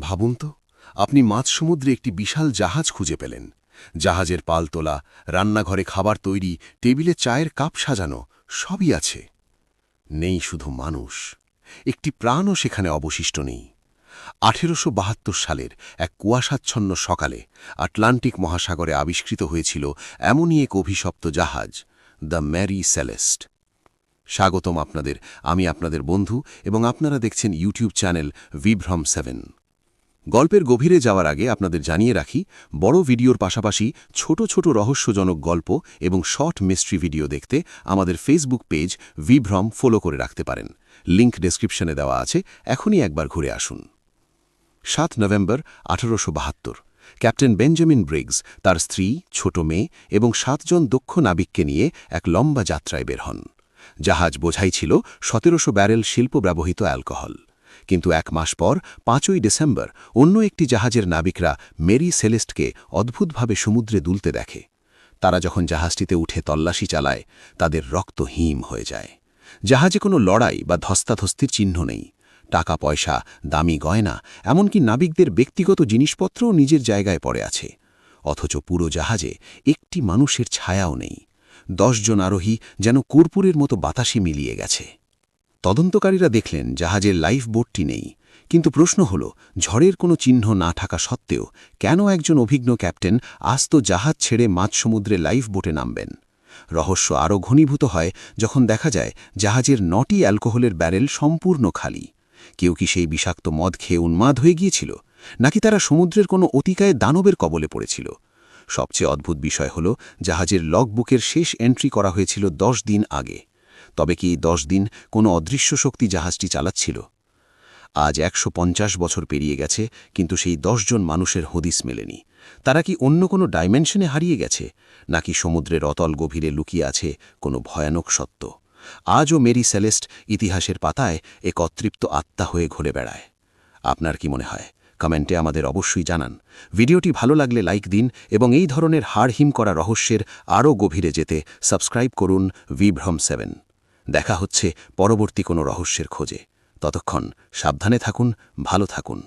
ভাবুন তো, আপনি মাঝ সমুদ্রে একটি বিশাল জাহাজ খুঁজে পেলেন। জাহাজের পাল তোলা রান্নাঘরে খাবার তৈরি, টেবিলে চায়ের কাপ সাজানো, সবই আছে। নেই শুধু মানুষ, একটি প্রাণও সেখানে অবশিষ্ট নেই। আঠেরোশো বাহাত্তর সালের এক কুয়াশাচ্ছন্ন সকালে আটলান্টিক মহাসাগরে আবিষ্কৃত হয়েছিল এমনই এক অভিশপ্ত জাহাজ, দ্য ম্যারি সেলেস্ট। স্বাগতম আপনাদের, আমি আপনাদের বন্ধু এবং আপনারা দেখছেন ইউটিউব চ্যানেল বিভ্রম সেভেন। গল্পের গভীরে যাওয়ার আগে আপনাদের জানিয়ে রাখি, বড় ভিডিওর পাশাপাশি ছোট ছোট রহস্যজনক গল্প এবং শর্ট মিস্ট্রি ভিডিও দেখতে আমাদের ফেসবুক পেজ ভিভ্রম ফলো করে রাখতে পারেন। লিংক ডেসক্রিপশনে দেওয়া আছে, এখনই একবার ঘুরে আসুন। সাত নভেম্বর আঠারোশো বাহাত্তর, ক্যাপ্টেন বেঞ্জামিন ব্রিগস, তার স্ত্রী, ছোট মেয়ে এবং সাতজন দক্ষ নাবিককে নিয়ে এক লম্বা যাত্রায় বের হন। জাহাজ বোঝাই ছিল সতেরোশো ব্যারেল শিল্প ব্যবহৃত অ্যালকোহল। কিন্তু এক মাস পর, পাঁচই ডিসেম্বর, অন্য একটি জাহাজের নাবিকরা মেরি সেলেস্টকে অদ্ভুতভাবে সমুদ্রে দুলতে দেখে। তারা যখন জাহাজটিতে উঠে তল্লাশি চালায়, তাদের রক্ত হিম হয়ে যায়। জাহাজে কোনো লড়াই বা ধস্তাধস্তির চিহ্ন নেই। টাকা পয়সা দামি গয়না, এমনকি নাবিকদের ব্যক্তিগত জিনিসপত্রও নিজের জায়গায় পড়ে আছে। অথচ পুরো জাহাজে একটি মানুষের ছায়াও নেই। দশজন আরোহী যেন কর্পূরের মতো বাতাসে মিলিয়ে গেছে। তদন্তকারীরা দেখলেন জাহাজের লাইফ বোটটি নেই। কিন্তু প্রশ্ন হল, ঝড়ের কোনো চিহ্ন না থাকা সত্ত্বেও কেন একজন অভিজ্ঞ ক্যাপ্টেন আস্ত জাহাজ ছেড়ে মাঝ সমুদ্রে লাইফ বোটে নামবেন? রহস্য আরও ঘনীভূত হয় যখন দেখা যায় জাহাজের নটি অ্যালকোহলের ব্যারেল সম্পূর্ণ খালি। কেউ কি সেই বিষাক্ত মদ খেয়ে উন্মাদ হয়ে গিয়েছিল? নাকি তারা সমুদ্রের কোনো অতিকায় দানবের কবলে পড়েছিল? সবচেয়ে অদ্ভুত বিষয় হল, জাহাজের লগবুকের শেষ এন্ট্রি করা হয়েছিল দশ দিন আগে। তবে কি দশ দিন কোনো অদৃশ্য শক্তি জাহাজটি চালাচ্ছিল? আজ একশো পঞ্চাশ বছর পেরিয়ে গেছে, কিন্তু সেই জন মানুষের হদিস মেলেনি। তারা কি অন্য কোনো ডাইমেনশনে হারিয়ে গেছে? নাকি সমুদ্রের অতল গভীরে লুকিয়ে আছে কোনো ভয়ানক সত্য? আজও মেরি সেলেস্ট ইতিহাসের পাতায় এক অতৃপ্ত আত্মা হয়ে ঘুরে বেড়ায়। আপনার কি মনে হয়? কমেন্টে আমাদের অবশ্যই জানান। ভিডিওটি ভালো লাগলে লাইক দিন এবং এই ধরনের হাড়হিম করা রহস্যের আরও গভীরে যেতে সাবস্ক্রাইব করুন ভিভ্রম সেভেন। দেখা হচ্ছে পরবর্তী কোনো রহস্যের খোঁজে। ততক্ষণ সাবধানে থাকুন ভালো থাকুন।